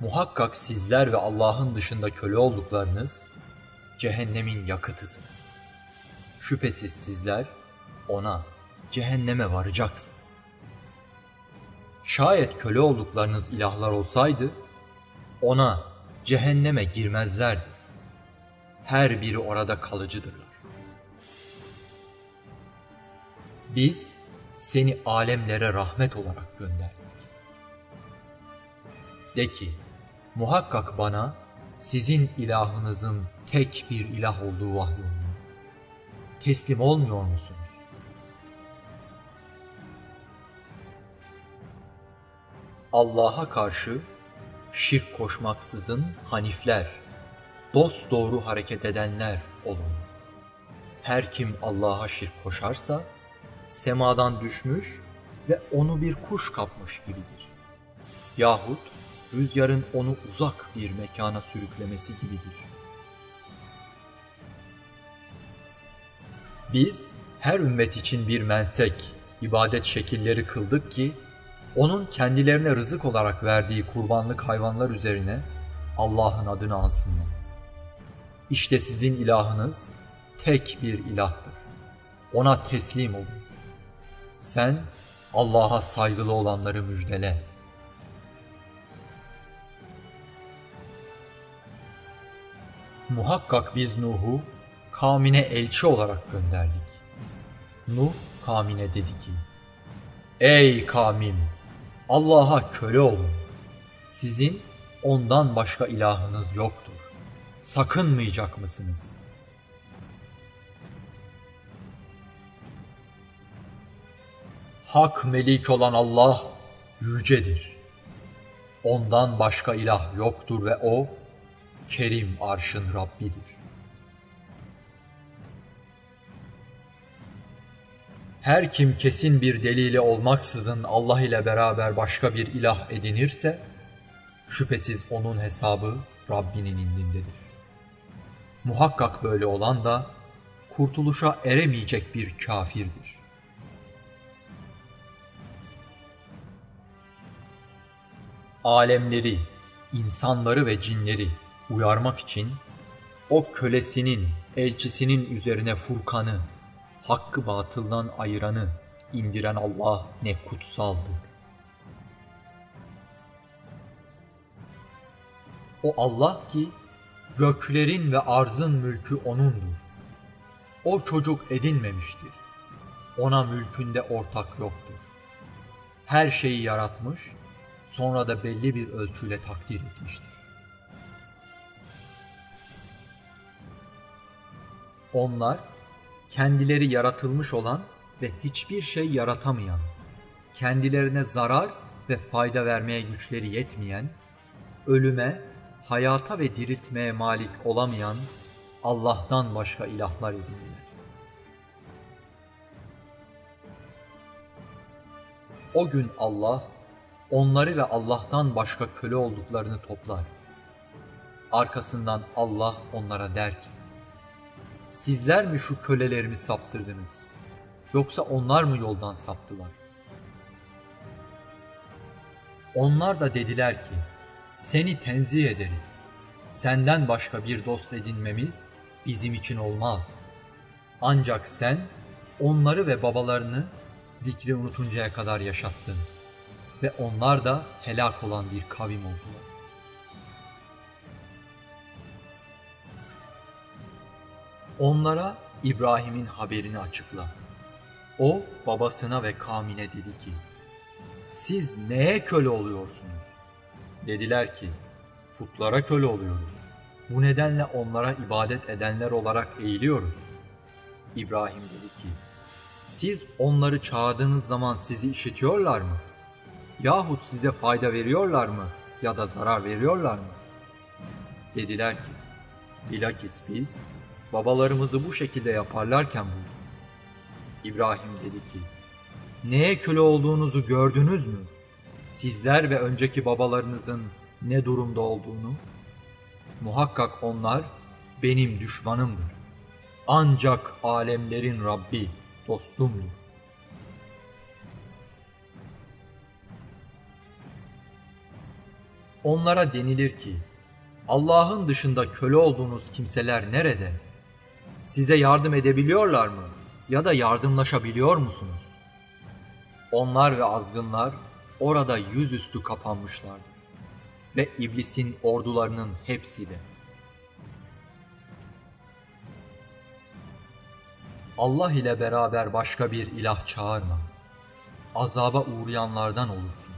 Muhakkak sizler ve Allah'ın dışında köle olduklarınız cehennemin yakıtısınız. Şüphesiz sizler ona, cehenneme varacaksınız. Şayet köle olduklarınız ilahlar olsaydı, ona, cehenneme girmezlerdi. Her biri orada kalıcıdırlar. Biz seni alemlere rahmet olarak gönderdik. De ki, muhakkak bana sizin ilahınızın tek bir ilah olduğu vahyolunur. Teslim olmuyor musunuz? Allah'a karşı şirk koşmaksızın hanifler, dost doğru hareket edenler olun. Her kim Allah'a şirk koşarsa, semadan düşmüş ve onu bir kuş kapmış gibidir. Yahut rüzgarın onu uzak bir mekana sürüklemesi gibidir. Biz her ümmet için bir mensek, ibadet şekilleri kıldık ki, onun kendilerine rızık olarak verdiği kurbanlık hayvanlar üzerine Allah'ın adını ansınlar. İşte sizin ilahınız tek bir ilahtır. Ona teslim olun. Sen Allah'a saygılı olanları müjdele. Muhakkak biz Nuh'u kavmine elçi olarak gönderdik. Nuh kavmine dedi ki, Ey kavmim! Allah'a köle olun. Sizin ondan başka ilahınız yoktur. Sakınmayacak mısınız? Hak melik olan Allah yücedir. Ondan başka ilah yoktur ve O, Kerim arşın Rabbidir. Her kim kesin bir delili olmaksızın Allah ile beraber başka bir ilah edinirse, şüphesiz onun hesabı Rabbinin indindedir. Muhakkak böyle olan da kurtuluşa eremeyecek bir kafirdir. Alemleri, insanları ve cinleri uyarmak için o kölesinin, elçisinin üzerine Furkan'ı, hakkı batıldan ayıranı indiren Allah ne kutsaldır. O Allah ki göklerin ve arzın mülkü O'nundur. O çocuk edinmemiştir. Ona mülkünde ortak yoktur. Her şeyi yaratmış, sonra da belli bir ölçüyle takdir etmiştir. Onlar kendileri yaratılmış olan ve hiçbir şey yaratamayan, kendilerine zarar ve fayda vermeye güçleri yetmeyen, ölüme, hayata ve diriltmeye malik olamayan Allah'tan başka ilahlar edindiler. O gün Allah onları ve Allah'tan başka köle olduklarını toplar. Arkasından Allah onlara der ki, Sizler mi şu kölelerimi saptırdınız? Yoksa onlar mı yoldan saptılar? Onlar da dediler ki, seni tenzih ederiz. Senden başka bir dost edinmemiz bizim için olmaz. Ancak sen onları ve babalarını zikri unutuncaya kadar yaşattın. Ve onlar da helak olan bir kavim oldular. Onlara İbrahim'in haberini açıkla. O babasına ve kavmine dedi ki, siz neye köle oluyorsunuz? Dediler ki, putlara köle oluyoruz. Bu nedenle onlara ibadet edenler olarak eğiliyoruz. İbrahim dedi ki, siz onları çağırdığınız zaman sizi işitiyorlar mı? Yahut size fayda veriyorlar mı ya da zarar veriyorlar mı? Dediler ki, bilakis biz babalarımızı bu şekilde yaparlarken bulduk. İbrahim dedi ki, neye köle olduğunuzu gördünüz mü? Sizler ve önceki babalarınızın ne durumda olduğunu? Muhakkak onlar benim düşmanımdır. Ancak alemlerin Rabbi dostumdur. Onlara denilir ki, Allah'ın dışında köle olduğunuz kimseler nerede? Size yardım edebiliyorlar mı? Ya da yardımlaşabiliyor musunuz? Onlar ve azgınlar orada yüzüstü kapanmışlardı. Ve iblisin ordularının hepsi de. Allah ile beraber başka bir ilah çağırma. Azaba uğrayanlardan olursun.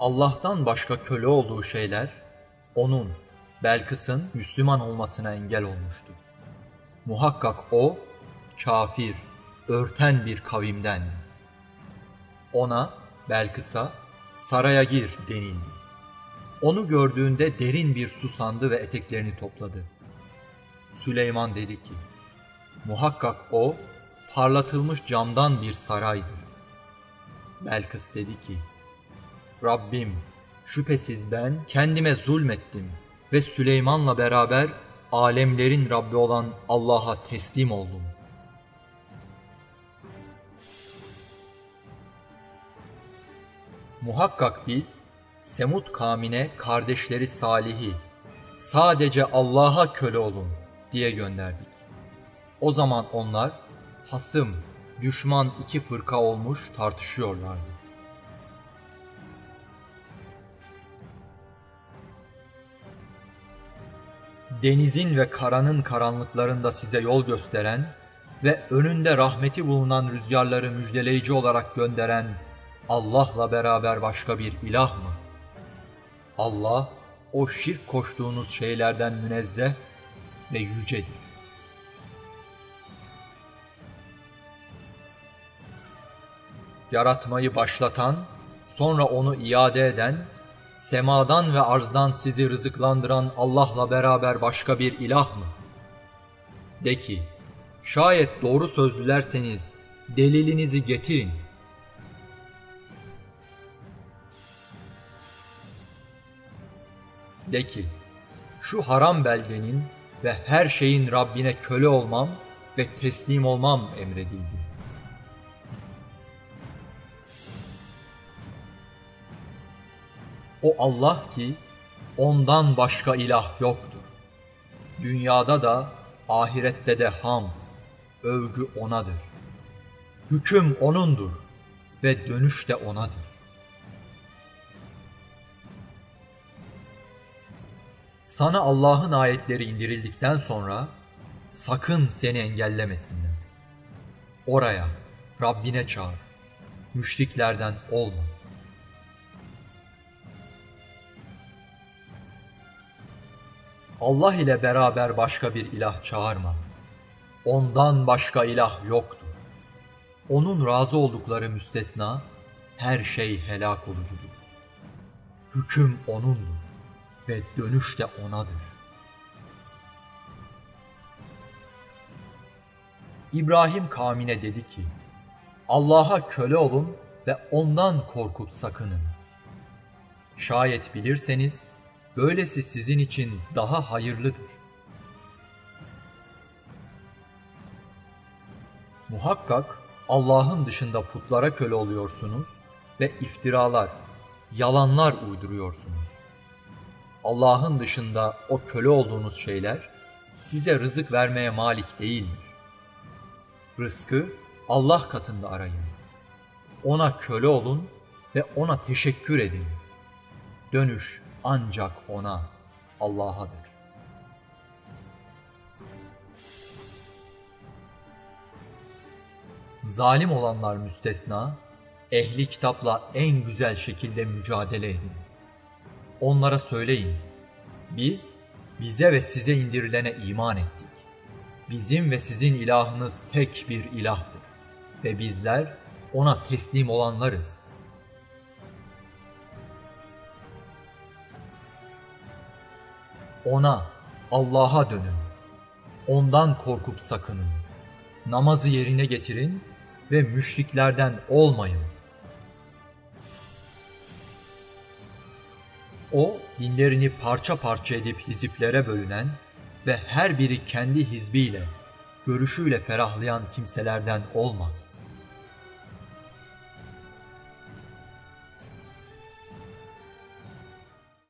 Allah'tan başka köle olduğu şeyler, onun, Belkıs'ın Müslüman olmasına engel olmuştu. Muhakkak o, kafir, örten bir kavimdendi. Ona, Belkıs'a, saraya gir denildi. Onu gördüğünde derin bir susandı ve eteklerini topladı. Süleyman dedi ki, muhakkak o, parlatılmış camdan bir saraydır. Belkıs dedi ki, Rabbim, şüphesiz ben kendime zulmettim ve Süleyman'la beraber alemlerin Rabbi olan Allah'a teslim oldum. Muhakkak biz Semud kavmine kardeşleri Salih'i sadece Allah'a köle olun diye gönderdik. O zaman onlar hasım, düşman iki fırka olmuş tartışıyorlardı. Denizin ve karanın karanlıklarında size yol gösteren ve önünde rahmeti bulunan rüzgarları müjdeleyici olarak gönderen Allah'la beraber başka bir ilah mı? Allah, o şirk koştuğunuz şeylerden münezzeh ve yücedir. Yaratmayı başlatan, sonra onu iade eden semadan ve arzdan sizi rızıklandıran Allah'la beraber başka bir ilah mı? De ki, şayet doğru sözlülerseniz delilinizi getirin. De ki, şu haram beldenin ve her şeyin Rabbine köle olmam ve teslim olmam emredildi. O Allah ki ondan başka ilah yoktur. Dünyada da ahirette de hamd, övgü O'nadır. Hüküm O'nundur ve dönüş de O'nadır. Sana Allah'ın ayetleri indirildikten sonra sakın seni engellemesinler. Oraya, Rabbine çağır. Müşriklerden olma. Allah ile beraber başka bir ilah çağırma. Ondan başka ilah yoktur. Onun razı oldukları müstesna, her şey helak olucudur. Hüküm O'nundur ve dönüş de O'nadır. İbrahim kavmine dedi ki, Allah'a köle olun ve ondan korkup sakının. Şayet bilirseniz, Böylesi sizin için daha hayırlıdır. Muhakkak Allah'ın dışında putlara köle oluyorsunuz ve iftiralar, yalanlar uyduruyorsunuz. Allah'ın dışında o köle olduğunuz şeyler size rızık vermeye malik değildir. Rızkı Allah katında arayın. Ona köle olun ve ona teşekkür edin. Dönüş ancak ona, Allah'adır. Zalim olanlar müstesna, ehli kitapla en güzel şekilde mücadele edin. Onlara söyleyin, biz bize ve size indirilene iman ettik. Bizim ve sizin ilahınız tek bir ilahtır ve bizler ona teslim olanlarız.'' Ona, Allah'a dönün. Ondan korkup sakının. Namazı yerine getirin ve müşriklerden olmayın. O, dinlerini parça parça edip hiziplere bölünen ve her biri kendi hizbiyle, görüşüyle ferahlayan kimselerden olma.''